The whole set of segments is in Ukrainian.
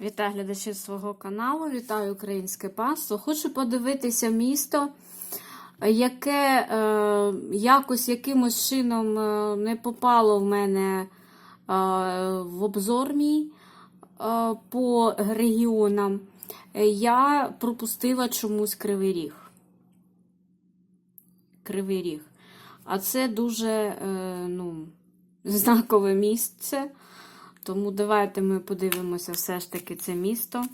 Вітаю глядачів свого каналу, вітаю українське панство. Хочу подивитися місто, яке е, якось якимось чином е, не попало в мене е, в обзор мій е, по регіонам. Я пропустила чомусь Кривий Ріг. Кривий Ріг. А це дуже е, ну, знакове місце. Тому давайте ми подивимося все ж таки це місто,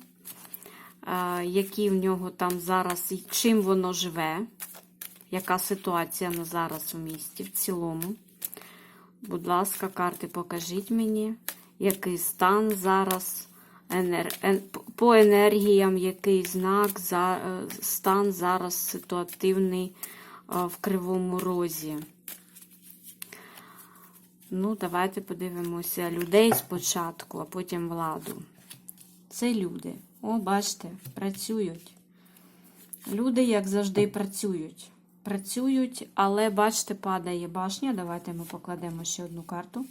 які в нього там зараз, і чим воно живе, яка ситуація на зараз у місті в цілому. Будь ласка, карти покажіть мені, який стан зараз, по енергіям, який знак, е, стан зараз ситуативний в Кривому Розі. Ну, давайте подивимося людей спочатку, а потім владу. Це люди. О, бачите, працюють. Люди, як завжди, працюють. Працюють, але, бачите, падає башня. Давайте ми покладемо ще одну карту.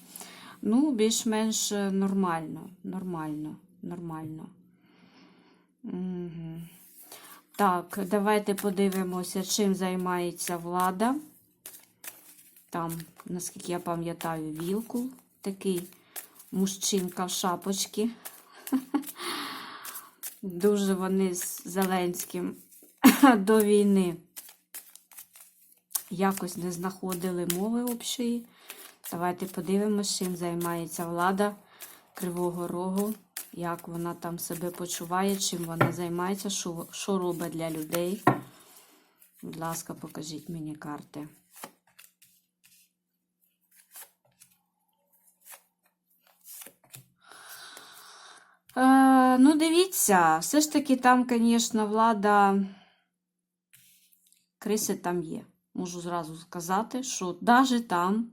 Ну, більш-менш е, нормально. Нормально, нормально. Угу. Так, давайте подивимося, чим займається влада. Там, наскільки я пам'ятаю, вілку. Такий мужчинка в шапочці. Дуже вони з Зеленським до війни якось не знаходили мови общої. Давайте подивимося, чим займається влада Кривого Рогу, як вона там себе почуває, чим вона займається, що, що робить для людей. Будь ласка, покажіть мені карти. Е, ну, дивіться, все ж таки там, звісно, влада криси там є. Можу зразу сказати, що навіть там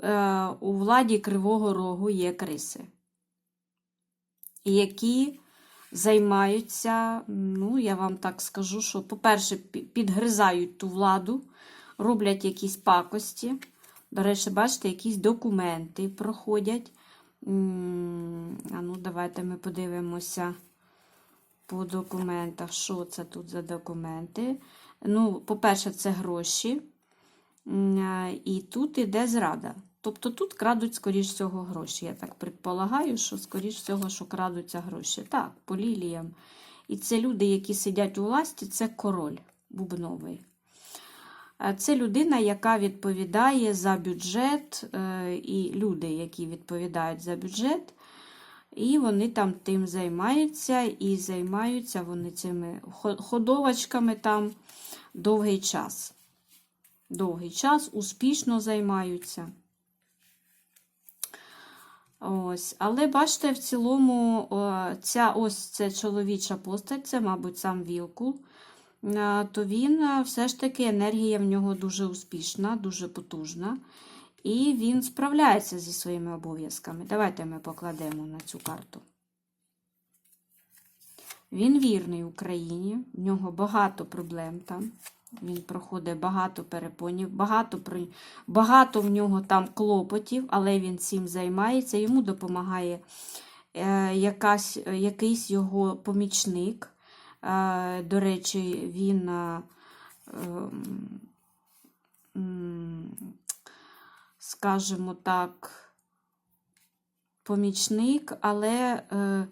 е, у владі Кривого Рогу є криси, які займаються, ну, я вам так скажу, що, по-перше, підгризають ту владу, роблять якісь пакості. До речі, бачите, якісь документи проходять. А ну, давайте ми подивимося по документах, що це тут за документи. Ну, по-перше, це гроші. І тут іде зрада. Тобто тут крадуть, скоріш всього, гроші. Я так предполагаю, що, скоріш всього, що крадуться гроші. Так, по ліліям. І це люди, які сидять у власті, це король бубновий. Е, Це людина, яка відповідає за бюджет, е, і люди, які відповідають за бюджет, і вони там тим займаються, і займаються вони цими ходовочками там довгий час. Довгий час успішно займаються. Ось. Але бачите, в цілому ця ось це чоловіча постать, це, мабуть, сам Вілкул то він е, все ж таки енергія в нього дуже успішна, дуже потужна. І він справляється зі своїми обов'язками. Давайте ми покладемо на цю карту. Він вірний Україні, в нього багато проблем там. Він проходить багато перепонів, багато, багато в нього там клопотів, але він цим займається. Йому допомагає е, якась, е, якийсь його помічник. Е, До речі, він, е, ем, скажімо так, помічник, але, е,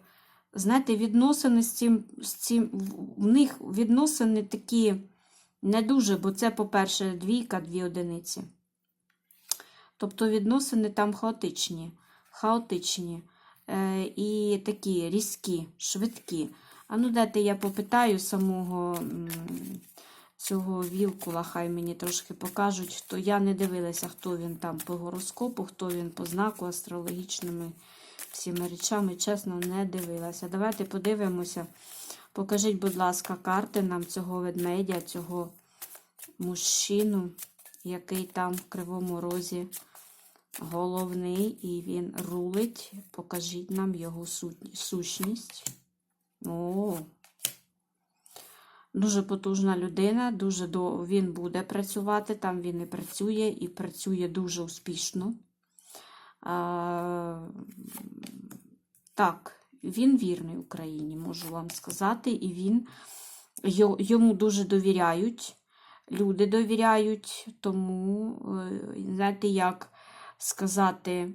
знаєте, відносини з цим, з цим, в- них відносини такі не дуже, бо це, по-перше, двійка, дві одиниці. Тобто відносини там хаотичні, хаотичні і такі різкі, швидкі. А ну, дайте я попитаю самого цього вілкула, хай мені трошки покажуть, хто я не дивилася, хто він там по гороскопу, хто він по знаку астрологічними всіма речами, чесно, не дивилася. Давайте подивимося. Покажіть, будь ласка, карти нам цього ведмедя, цього мужчину, який там в Кривому Розі головний, і він рулить. Покажіть нам його суть- сущність. О, дуже потужна людина, дуже до... він буде працювати, там він і працює, і працює дуже успішно. А, так, Він вірний Україні, можу вам сказати, і він йому дуже довіряють. Люди довіряють, тому, е, знаєте, як сказати,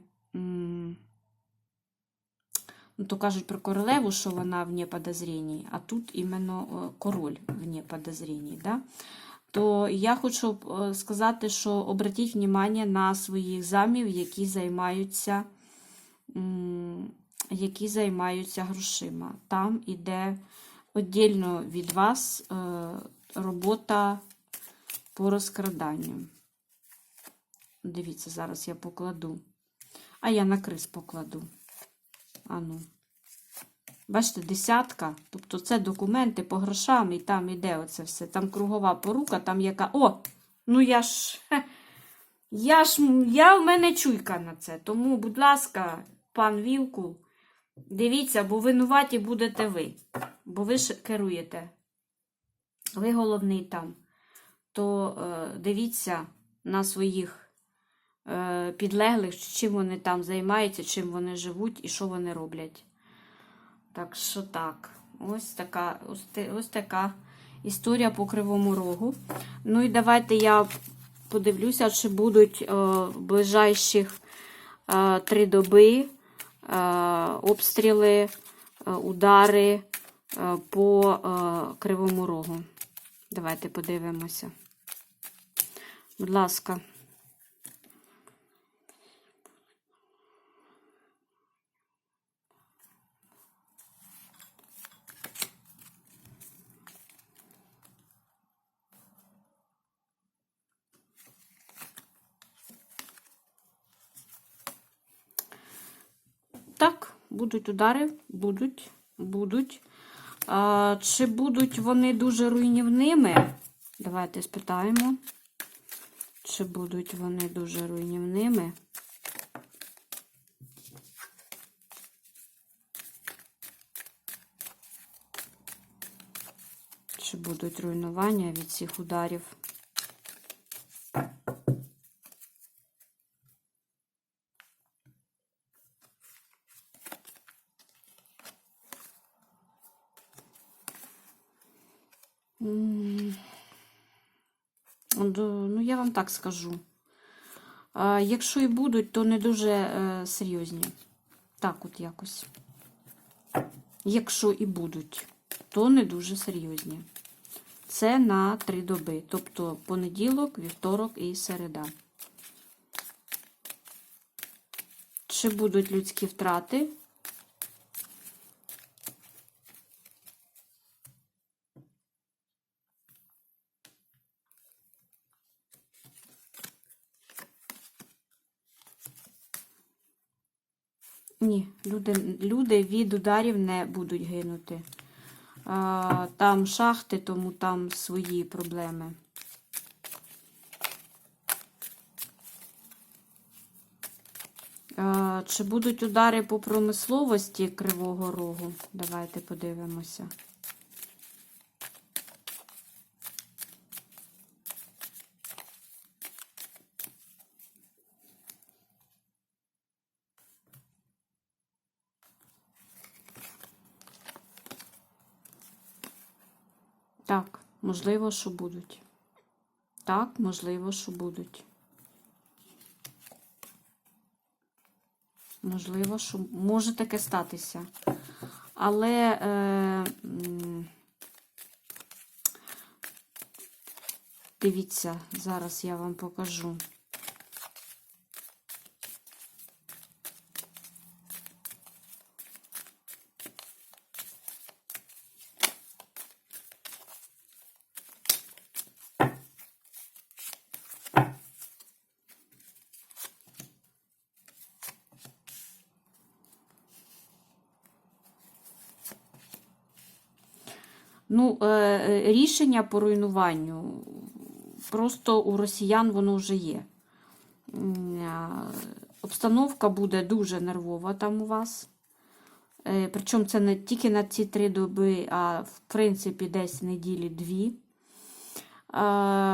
ну, то кажуть про королеву, що вона вне подозріній, а тут іменно е, король вне подозріній. Да? То я хочу е, сказати, що обратіть внимание на своїх замів, які займаються, які займаються грошима. Там іде віддільно від вас е, робота по розкраданню. Дивіться, зараз я покладу. А я на крис покладу. Ану. Бачите, десятка. Тобто це документи по грошам, і там іде оце все. Там кругова порука, там яка. О! Ну я ж. Я ж я в мене чуйка на це. Тому, будь ласка, пан Вілкул, дивіться, бо винуваті будете ви. Бо ви ж керуєте. Ви головний там. То е, дивіться на своїх підлеглих, чим вони там займаються, чим вони живуть і що вони роблять. Так що так, ось така, ось, ось така історія по кривому рогу. Ну і давайте я подивлюся, чи будуть е, в ближайших е, три доби е, обстріли, е, удари е, по е, кривому рогу. Давайте подивимося. Будь ласка. Так, будуть удари, будуть, будуть. А, чи будуть вони дуже руйнівними? Давайте спитаємо. Чи будуть вони дуже руйнівними? Чи будуть руйнування від цих ударів? Ну, я вам так скажу. Якщо і будуть, то не дуже е, серйозні. Так, от якось. Якщо і будуть, то не дуже серйозні. Це на три доби. Тобто понеділок, вівторок і середа. Чи будуть людські втрати? Ні, люди, люди від ударів не будуть гинути. А, там шахти, тому там свої проблеми. Чи будуть удари по промисловості Кривого Рогу? Давайте подивимося. Так, можливо, що будуть. Так, можливо, що будуть. Можливо, що може таке статися. Але е, дивіться, зараз я вам покажу. Ну, е, е, рішення по руйнуванню просто у росіян воно вже є. Обстановка буде дуже нервова там у вас. Е, Причому це не тільки на ці три доби, а в принципі десь неділі дві. Е,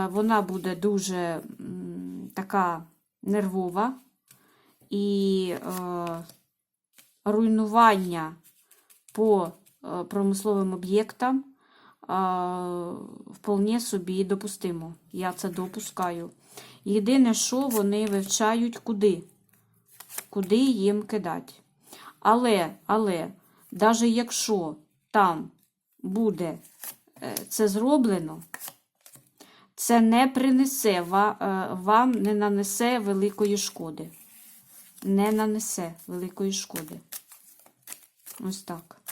Вона буде дуже така нервова. І руйнування по промисловим об'єктам вполне собі допустимо. Я це допускаю. Єдине, що вони вивчають куди. Куди їм кидати. Але, але, навіть якщо там буде е, це зроблено, це не принесе е, вам, не нанесе великої шкоди. Не нанесе великої шкоди. Ось так.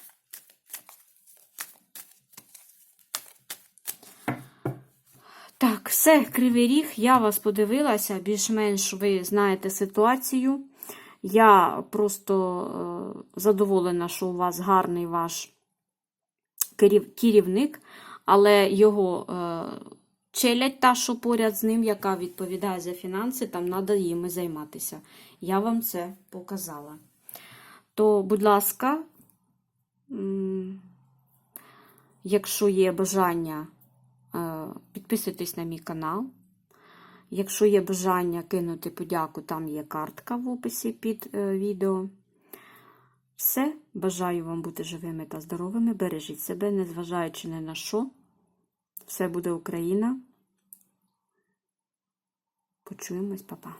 Так, все, Кривий Ріг, я вас подивилася, більш-менш ви знаєте ситуацію. Я просто е, задоволена, що у вас гарний ваш керів- керівник, але його е, челядь та, що поряд з ним, яка відповідає за фінанси, там треба їми займатися. Я вам це показала. То, будь ласка, якщо є бажання, підписуйтесь на мій канал. Якщо є бажання кинути подяку, там є картка в описі під е, відео. Все, бажаю вам бути живими та здоровими. Бережіть себе, незважаючи ні на що. Все буде Україна. Почуємось, папа.